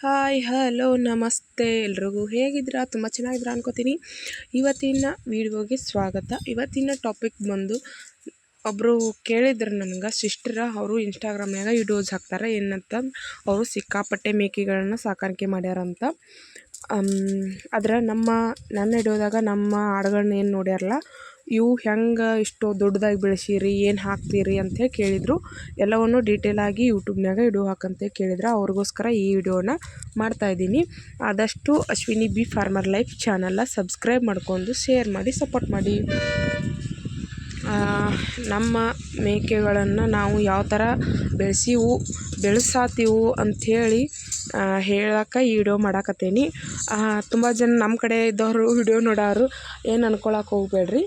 Hi, hello, ನಮಸ್ತೆ ಎಲ್ರಿಗೂ. ಹೇಗಿದ್ದೀರಾ? ತುಂಬ ಚೆನ್ನಾಗಿದ್ದೀರಾ ಅನ್ಕೋತೀನಿ. ಇವತ್ತಿನ ವಿಡಿಯೋಗೆ ಸ್ವಾಗತ. ಇವತ್ತಿನ ಟಾಪಿಕ್ ಬಂದು ಒಬ್ಬರು ಕೇಳಿದ್ರು ನನಗೆ, ಸಿಸ್ಟರ ಅವರು ಇನ್ಸ್ಟಾಗ್ರಾಮ್ನಾಗ ವಿಡಿಯೋಸ್ ಹಾಕ್ತಾರೆ. ಏನಂತ, ಅವರು ಸಿಕ್ಕಾಪಟ್ಟೆ ಮೇಕೆಗಳನ್ನ ಸಾಕಾಣಿಕೆ ಮಾಡ್ಯಾರಂತ. ಆದ್ರೆ ನಮ್ಮ, ನನ್ನ ಹಿಡಿಯೋದಾಗ ನಮ್ಮ ಹಾಡುಗಳನ್ನ ಏನು ನೋಡ್ಯಾರಲ್ಲ ಇವು ಹೆಂಗೆ ಇಷ್ಟು ದೊಡ್ಡದಾಗಿ ಬೆಳೆಸಿರಿ, ಏನು ಹಾಕ್ತೀರಿ ಅಂಥೇಳಿ ಕೇಳಿದರು. ಎಲ್ಲವನ್ನು ಡೀಟೇಲಾಗಿ ಯೂಟ್ಯೂಬ್ನಾಗ ವಿಡಿಯೋ ಹಾಕಂತ ಕೇಳಿದ್ರೆ. ಅವ್ರಿಗೋಸ್ಕರ ಈ ವಿಡಿಯೋನ ಮಾಡ್ತಾಯಿದ್ದೀನಿ ಆದಷ್ಟು ಅಶ್ವಿನಿ ಬಿ ಫಾರ್ಮರ್ ಲೈಫ್ ಚಾನಲ್ನ ಸಬ್ಸ್ಕ್ರೈಬ್ ಮಾಡ್ಕೊಂಡು ಶೇರ್ ಮಾಡಿ ಸಪೋರ್ಟ್ ಮಾಡಿ. ನಮ್ಮ ಮೇಕೆಗಳನ್ನು ನಾವು ಯಾವ ಥರ ಬೆಳೆಸೀವು, ಬೆಳೆಸಾತೀವು ಅಂಥೇಳಿ ಹೇಳಕ್ಕೆ ಈ ವಿಡಿಯೋ ಮಾಡಾಕತ್ತೀನಿ. ತುಂಬ ಜನ ನಮ್ಮ ಕಡೆ ಇದ್ದವರು ವಿಡಿಯೋ ನೋಡೋರು. ಏನು ಅನ್ಕೊಳಕ್ಕೆ ಹೋಗ್ಬೇಡ್ರಿ.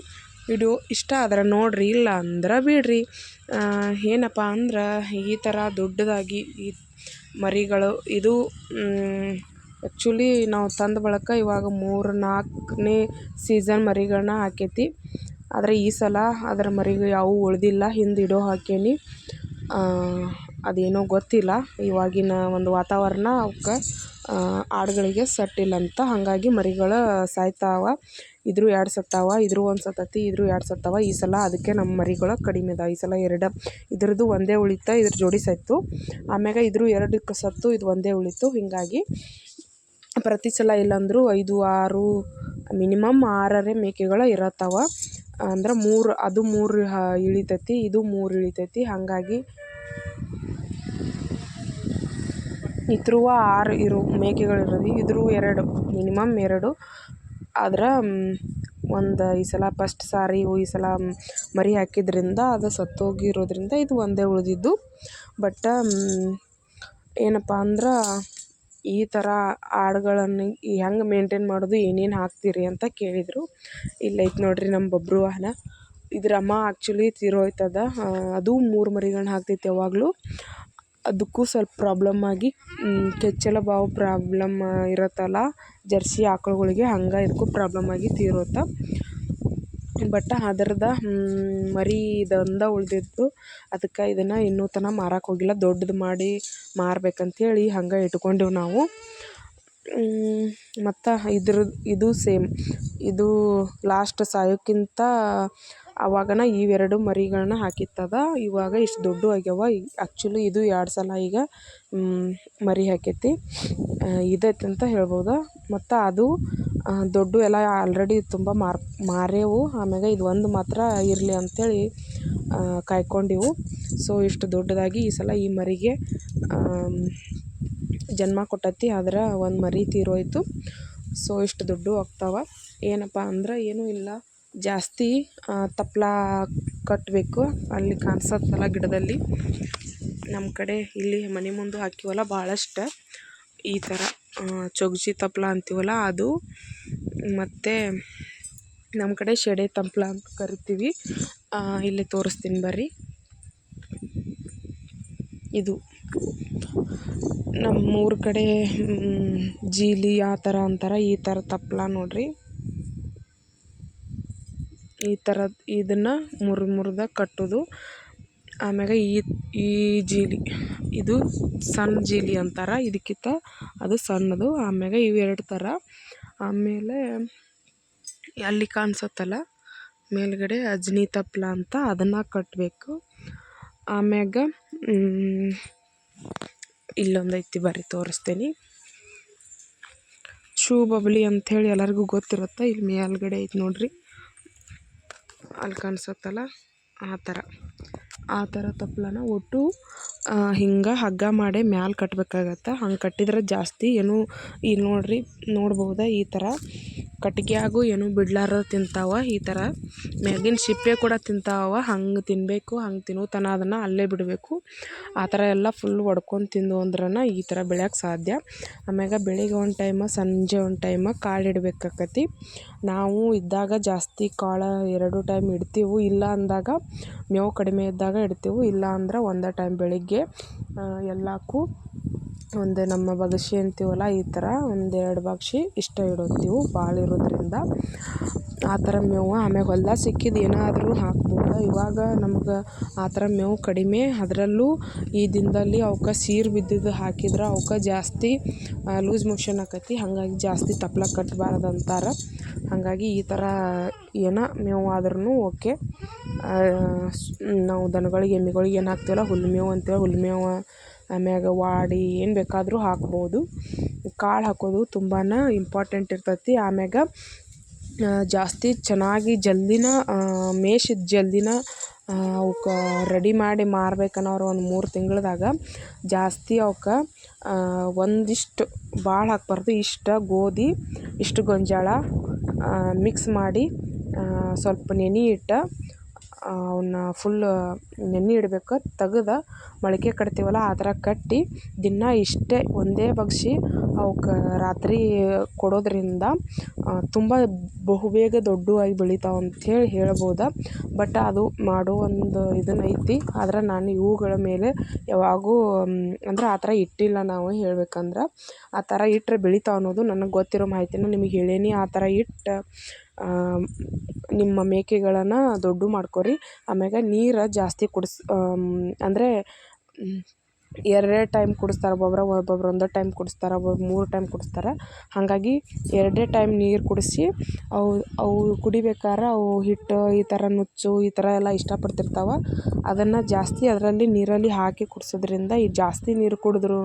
ವಿಡಿಯೋ ಇಷ್ಟ ಆದ್ರೆ ನೋಡಿರಿ, ಇಲ್ಲ ಅಂದ್ರೆ ಬಿಡಿರಿ. ಏನಪ್ಪ ಅಂದ್ರೆ ಈ ಥರ ದೊಡ್ಡದಾಗಿ ಈ ಮರಿಗಳು ಇದು ಆ್ಯಕ್ಚುಲಿ ನಾವು ತಂದ ಬಳಿಕ ಇವಾಗ ಮೂರು ನಾಲ್ಕನೇ ಸೀಸನ್ ಮರಿಗಳನ್ನ ಹಾಕೈತಿ. ಆದರೆ ಈ ಸಲ ಅದರ ಮರಿಗಳು ಯಾವೂ ಉಳಿದಿಲ್ಲ, ಹಿಂದೆ ಇಡೋ ಹಾಕೇನಿ. ಅದೇನೋ ಗೊತ್ತಿಲ್ಲ, ಇವಾಗಿನ ಒಂದು ವಾತಾವರಣ ಅವಕ್ಕೆ ಆಡುಗಳಿಗೆ ಸೆಟ್ಟಿಲ್ಲಂತ. ಹಾಗಾಗಿ ಮರಿಗಳು ಸಾಯ್ತಾವ, ಇದ್ರೂ ಎರಡು ಸತ್ತಾವ, ಇದ್ರೂ ಒಂದು ಸತ್ತತಿ, ಇದ್ರೂ ಎರಡು ಸತ್ತಾವ. ಈ ಸಲ ಅದಕ್ಕೆ ನಮ್ಮ ಮರಿಗಳು ಕಡಿಮೆ ಅದ. ಈ ಸಲ ಎರಡು. ಇದ್ರದ್ದು ಒಂದೇ ಉಳಿತ, ಇದ್ರ ಜೋಡಿ ಸತ್ತು ಆಮ್ಯಾಗ ಇದ್ರೂ ಎರಡಕ್ಕೆ ಸತ್ತು, ಇದು ಒಂದೇ ಉಳಿತು. ಹೀಗಾಗಿ ಪ್ರತಿ ಸಲ ಇಲ್ಲಾಂದ್ರೂ ಐದು, ಆರು, ಮಿನಿಮಮ್ ಆರರೆ ಮೇಕೆಗಳು ಇರತ್ತವ ಅಂದ್ರೆ ಮೂರು, ಅದು ಮೂರು ಇಳಿತೈತಿ, ಇದು ಮೂರು ಇಳಿತೈತಿ. ಹಾಗಾಗಿ ಇದ್ರುವ ಆರು ಇರು ಮೇಕೆಗಳಿರೋದು. ಇದ್ರೂ ಎರಡು, ಮಿನಿಮಮ್ ಎರಡು. ಆದ್ರೆ ಒಂದು ಈ ಸಲ ಫಸ್ಟ್ ಸಾರಿ ಈ ಸಲ ಮರಿ ಹಾಕಿದ್ರಿಂದ ಅದು ಸತ್ತೋಗಿರೋದ್ರಿಂದ ಇದು ಒಂದೇ ಉಳಿದಿದ್ದು. ಬಟ್ ಏನಪ್ಪ ಅಂದ್ರೆ ಈ ಥರ ಆಡುಗಳನ್ನು ಹೆಂಗೆ ಮೇಂಟೈನ್ ಮಾಡೋದು, ಏನೇನು ಹಾಕ್ತೀರಿ ಅಂತ ಕೇಳಿದರು. ಇಲ್ಲೈತೆ ನೋಡಿರಿ ನಮ್ಮ ಬಬ್ರು ವಾಹನ. ಇದ್ರ ಅಮ್ಮ ಆ್ಯಕ್ಚುಲಿ ತೀರೋಯ್ತದ. ಅದು ಮೂರು ಮರಿಗಳನ್ನ ಹಾಕ್ತೈತೆ ಯಾವಾಗಲೂ. ಅದಕ್ಕೂ ಸ್ವಲ್ಪ ಪ್ರಾಬ್ಲಮ್ ಆಗಿ ಕೆಚ್ಚಲ ಬಾವು ಪ್ರಾಬ್ಲಮ್ ಇರುತ್ತಲ್ಲ, ಜರ್ಸಿ ಆಕಳುಗಳಿಗೆ ಹಂಗೆ ಇದಕ್ಕೂ ಪ್ರಾಬ್ಲಮ್ ಆಗಿ ತೀರುತ್ತೆ ಬಟ್ ಅದರದ ಮರಿ ಇದೊಂದೇ ಉಳಿದಿತ್ತು. ಅದಕ್ಕೆ ಇದನ್ನು ಇನ್ನೂ ತನಕ ಮಾರಕ್ಕೆ ಹೋಗಿಲ್ಲ. ದೊಡ್ಡದು ಮಾಡಿ ಮಾರ್ಬೇಕಂತೇಳಿ ಹಂಗೆ ಇಟ್ಕೊಂಡೆವು ನಾವು. ಮತ್ತು ಇದ್ರದ್ದು ಇದು ಸೇಮ್ ಇದು ಲಾಸ್ಟ್ ಸಾಯೋಕ್ಕಿಂತ ಅವಾಗನ ಇವೆರಡು ಮರಿಗಳನ್ನ ಹಾಕಿತ್ತದ. ಇವಾಗ ಇಷ್ಟು ದೊಡ್ಡ ಆಗ್ಯಾವ. ಆ್ಯಕ್ಚುಲಿ ಇದು ಎರಡು ಸಲ ಈಗ ಮರಿ ಹಾಕೈತಿ. ಇದೈತೆ ಅಂತ ಹೇಳ್ಬೋದು. ಮತ್ತು ಅದು ದೊಡ್ಡ ಎಲ್ಲ ಆಲ್ರೆಡಿ ತುಂಬ ಮಾರ್ ಮಾರೇವು ಆಮ್ಯಾಗ ಇದು ಒಂದು ಮಾತ್ರ ಇರಲಿ ಅಂಥೇಳಿ ಕಾಯ್ಕೊಂಡಿವು. ಸೊ ಇಷ್ಟು ದೊಡ್ಡದಾಗಿ ಈ ಸಲ ಈ ಮರಿಗೆ ಜನ್ಮ ಕೊಟ್ಟತಿ. ಆದ್ರೆ ಒಂದು ಮರಿ ತೀರೋಯ್ತು. ಸೊ ಇಷ್ಟು ದೊಡ್ಡ ಆಗ್ತಾವ. ಏನಪ್ಪ ಅಂದ್ರೆ ಏನೂ ಇಲ್ಲ. ಜಾಸ್ತಿ ತಪ್ಪಲ ಕಟ್ಟಬೇಕು ಅಲ್ಲಿ ಕಾಣಿಸತ್ತಲ್ಲ ಗಿಡದಲ್ಲಿ. ನಮ್ಮ ಕಡೆ ಇಲ್ಲಿ ಮನೆ ಮುಂದೆ ಹಾಕಿವಲ್ಲ ಭಾಳಷ್ಟು ಈ ಥರ ಚೊಗ್ಜಿ ತಪ್ಪಲ ಅಂತೀವಲ್ಲ ಅದು. ಮತ್ತು ನಮ್ಮ ಕಡೆ ಶೆಡೆ ತಪ್ಪಲ ಅಂತ ಕರಿತೀವಿ. ಇಲ್ಲಿ ತೋರಿಸ್ತೀನಿ ಬರ್ರಿ. ಇದು. ನಮ್ಮೂರ ಕಡೆ ಜೀಲಿ ಆ ಥರ ಅಂತಾರೆ, ಈ ಥರ ತಪ್ಪಲ ನೋಡಿರಿ. ಈ ಥರದ್ದು ಇದನ್ನು ಮುರ್ದು ಮುರ್ದು ಕಟ್ಟೋದು. ಆಮ್ಯಾಗ ಈ ಈ ಜೀಲಿ, ಇದು ಸಣ್ಣ ಜೀಲಿ ಅಂತಾರೆ. ಇದಕ್ಕಿಂತ ಅದು ಸಣ್ಣದು. ಆಮ್ಯಾಗ ಇವೆರಡು ಥರ ಆಮೇಲೆ ಅಲ್ಲಿ ಕಾಣಿಸುತ್ತಲ್ಲ, ಮೇಲುಗಡೆ ಅಜ್ನಿ ತಪ್ಲ ಅಂತ ಅದನ್ನು ಕಟ್ಟಬೇಕು ಆಮ್ಯಾಗ ಇಲ್ಲೊಂದು ಐತಿ ಬರ್ರಿ ತೋರಿಸ್ತೀನಿ. ಶೂ ಬಬ್ಲಿ ಅಂಥೇಳಿ ಎಲ್ಲರಿಗೂ ಗೊತ್ತಿರುತ್ತೆ. ಇಲ್ಲಿ ಮೇಲ್ಗಡೆ ಐತಿ ನೋಡಿರಿ. ಅಲ್ಲಿ ಕಾಣಿಸುತ್ತಲ್ಲ ಆ ಥರ. ಆ ಥರ ತಪ್ಪಲನ ಒಟ್ಟು ಹಿಂಗೆ ಹಗ್ಗ ಮಾಡಿ ಮ್ಯಾಲೆ ಕಟ್ಟಬೇಕಾಗತ್ತೆ ಹಂಗೆ ಕಟ್ಟಿದ್ರೆ ಜಾಸ್ತಿ ಏನು ಈಗ ನೋಡಿರಿ, ನೋಡ್ಬೋದು ಈ ಥರ? ಕಟ್ಗೆಯಾಗೂ ಏನೂ ಬಿಡ್ಲಾರ್ದ ತಿಂತಾವೆ. ಈ ಥರ ಮ್ಯಾಗಿನ ಸಿಪ್ಪೆ ಕೂಡ ತಿಂತಾವ. ಹಂಗೆ ತಿನ್ನಬೇಕು ಹಂಗೆ ತಿನ್ನುತನ ಅದನ್ನು ಅಲ್ಲೇ ಬಿಡಬೇಕು. ಆ ಥರ ಎಲ್ಲ ಫುಲ್ ಒಡ್ಕೊಂಡು ತಿಂದು ಅಂದ್ರನ ಈ ಥರ ಬೆಳೆಯೋಕೆ ಸಾಧ್ಯ. ಆಮ್ಯಾಗ ಬೆಳಿಗ್ಗೆ ಒಂದು ಟೈಮ, ಸಂಜೆ ಒಂದು ಟೈಮ ಕಾಳು ಇಡಬೇಕಾಕತಿ. ನಾವು ಇದ್ದಾಗ ಜಾಸ್ತಿ ಕಾಳು ಎರಡು ಟೈಮ್ ಇಡ್ತೀವಿ. ಇಲ್ಲ ಅಂದಾಗ ಮೇವು ಕಡಿಮೆ ಇದ್ದಾಗ ಇಡ್ತೀವಿ. ಇಲ್ಲ ಅಂದ್ರೆ ಒಂದೇ ಟೈಮ್ ಬೆಳಿಗ್ಗೆ ಎಲ್ಲಕ್ಕೂ ಒಂದು ನಮ್ಮ ಬಗಸಿ ಅಂತೀವಲ್ಲ, ಈ ಥರ ಒಂದೆರಡು ಬಗ್ಸಿ ಇಷ್ಟ ಇಡುತ್ತೀವಿ ಭಾಳ ಇರೋದ್ರಿಂದ. ಆ ಥರ ಮೇವು ಆಮೇಲೆ ಹೊಲ್ದಾಗ ಸಿಕ್ಕಿದ್ದು ಏನಾದರೂ ಹಾಕ್ಬೋದು. ಇವಾಗ ನಮ್ಗೆ ಆ ಥರ ಮೇವು ಕಡಿಮೆ. ಅದರಲ್ಲೂ ಈ ದಿನದಲ್ಲಿ ಅವ್ಕೆ ಸೀರು ಬಿದ್ದಿದ್ದು ಹಾಕಿದ್ರೆ ಅವ್ಕೆ ಜಾಸ್ತಿ ಲೂಸ್ ಮೋಷನ್ ಆಕತಿ. ಹಾಗಾಗಿ ಜಾಸ್ತಿ ತಪ್ಲ ಕಟ್ಟಬಾರ್ದು ಅಂತಾರೆ ಹಾಗಾಗಿ ಈ ಥರ ಏನೋ ಮೇವು ಆದ್ರೂ ಓಕೆ. ನಾವು ದನಗಳಿಗೆ ಎಮ್ಮಿಗಳಿಗೆ ಏನು ಹಾಕ್ತೀವಲ್ಲ, ಹುಲ್ಲು ಮೇವು ಅಂತೇಳಿ ಹುಲ್ಲು ಮೇವು ಆಮ್ಯಾಗ ವಾಡಿ ಏನು ಬೇಕಾದರೂ ಹಾಕ್ಬೋದು. ಕಾಳು ಹಾಕೋದು ತುಂಬಾ ಇಂಪಾರ್ಟೆಂಟ್ ಇರ್ತೈತಿ. ಆಮ್ಯಾಗ ಜಾಸ್ತಿ ಚೆನ್ನಾಗಿ ಜಲ್ದಿನ ಮೇಯ್ಸಿದ ಜಲ್ದಿನ ಅವಕ್ಕೆ ರೆಡಿ ಮಾಡಿ ಮಾರ್ಬೇಕನ್ನೋರು ಒಂದು ಮೂರು ತಿಂಗಳ್ದಾಗ ಜಾಸ್ತಿ ಅವಕ್ಕೆ ಒಂದಿಷ್ಟು ಭಾಳ ಹಾಕ್ಬಾರ್ದು. ಇಷ್ಟು ಗೋಧಿ, ಇಷ್ಟು ಗೊಂಜಾಳ ಮಿಕ್ಸ್ ಮಾಡಿ ಸ್ವಲ್ಪ ನೆನೆ ಇಟ್ಟು ಅವನ್ನ ಫುಲ್ ನೆನೆ ಇಡ್ಬೇಕು ತೆಗ್ದು ಮೊಳಕೆ ಕಟ್ತೀವಲ್ಲ ಆ ಥರ ಕಟ್ಟಿ ದಿನಾ ಇಷ್ಟೇ ಒಂದೇ ಬಗ್ಸಿ ಅವಕ್ಕೆ ರಾತ್ರಿ ಕೊಡೋದರಿಂದ ತುಂಬ ಬಹುಬೇಗ ದೊಡ್ಡವಾಗಿ ಬೆಳಿತಾವೆ ಅಂಥೇಳಿ ಹೇಳ್ಬೋದು. ಬಟ್ ಅದು ಮಾಡೋ ಒಂದು ಇದನ್ನು ಐತಿ ಆದ್ರೆ ನಾನು ಇವುಗಳ ಮೇಲೆ ಯಾವಾಗೂ ಅಂದ್ರೆ ಆ ಥರ ಇಟ್ಟಿಲ್ಲ ನಾವು ಹೇಳ್ಬೇಕಂದ್ರೆ. ಆ ಥರ ಇಟ್ಟರೆ ಬೆಳಿತಾವೆ ಅನ್ನೋದು ನನಗೆ ಗೊತ್ತಿರೋ ಮಾಹಿತಿನ ನಿಮಗೆ ಹೇಳೀನಿ. ಆ ಥರ ಇಟ್ಟು ನಿಮ್ಮ ಮೇಕೆಗಳನ್ನು ದೊಡ್ಡ ಮಾಡ್ಕೊರಿ. ಆಮ್ಯಾಗ ನೀರು ಜಾಸ್ತಿ ಕುಡ್ಸಿ ಅಂದರೆ ಎರಡೆರಡು ಟೈಮ್ ಕುಡಿಸ್ತಾರೆ ಒಬ್ಬೊಬ್ರು ಒಬ್ಬೊಬ್ರು ಒಂದೇ ಟೈಮ್ ಕುಡಿಸ್ತಾರೆ, ಒಬ್ಬೊಬ್ರು ಮೂರು ಟೈಮ್ ಕುಡಿಸ್ತಾರೆ. ಹಾಗಾಗಿ ಎರಡೇ ಟೈಮ್ ನೀರು ಕುಡಿಸಿ ಅವು ಅವು ಕುಡಿಬೇಕಾರೆ ಅವು ಹಿಟ್ಟು ಈ ಥರ ನುಚ್ಚು ಈ ಥರ ಎಲ್ಲ ಇಷ್ಟಪಡ್ತಿರ್ತಾವೆ. ಅದನ್ನು ಜಾಸ್ತಿ ಅದರಲ್ಲಿ ನೀರಲ್ಲಿ ಹಾಕಿ ಕುಡಿಸೋದ್ರಿಂದ ಈ ಜಾಸ್ತಿ ನೀರು ಕುಡಿದ್ರೂ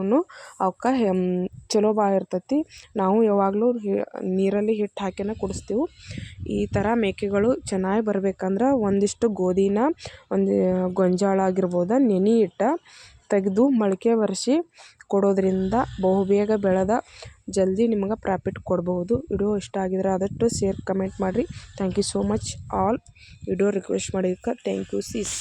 ಅವಕ್ಕೆ ಚಲೋ ಭಾಳ ಇರ್ತೈತಿ. ನಾವು ಯಾವಾಗಲೂ ನೀರಲ್ಲಿ ಹಿಟ್ಟು ಹಾಕಿನೇ ಕುಡಿಸ್ತೀವಿ. ಈ ಥರ ಮೇಕೆಗಳು ಚೆನ್ನಾಗಿ ಬರ್ಬೇಕಂದ್ರೆ ಒಂದಿಷ್ಟು ಗೋಧಿನ, ಒಂದು, ಗೊಂಜಾಳ ಆಗಿರ್ಬೋದು, ನೆನೆ ಇಟ್ಟು ತೆಗೆದು ಮೊಳಕೆ ಬರಿಸಿ ಕೊಡೋದರಿಂದ ಬಹುಬೇಗ ಬೆಳೆದ ಜಲ್ದಿ ನಿಮ್ಗೆ ಪ್ರಾಫಿಟ್ ಕೊಡ್ಬೋದು ವಿಡಿಯೋ ಇಷ್ಟ ಆಗಿದ್ರೆ ಆದಷ್ಟು ಶೇರ್ ಕಮೆಂಟ್ ಮಾಡಿರಿ. Thank you so much all video request ಮಾಡಿದ್ದಕ್ಕೆ ಥ್ಯಾಂಕ್ ಯು ಸೀಸ್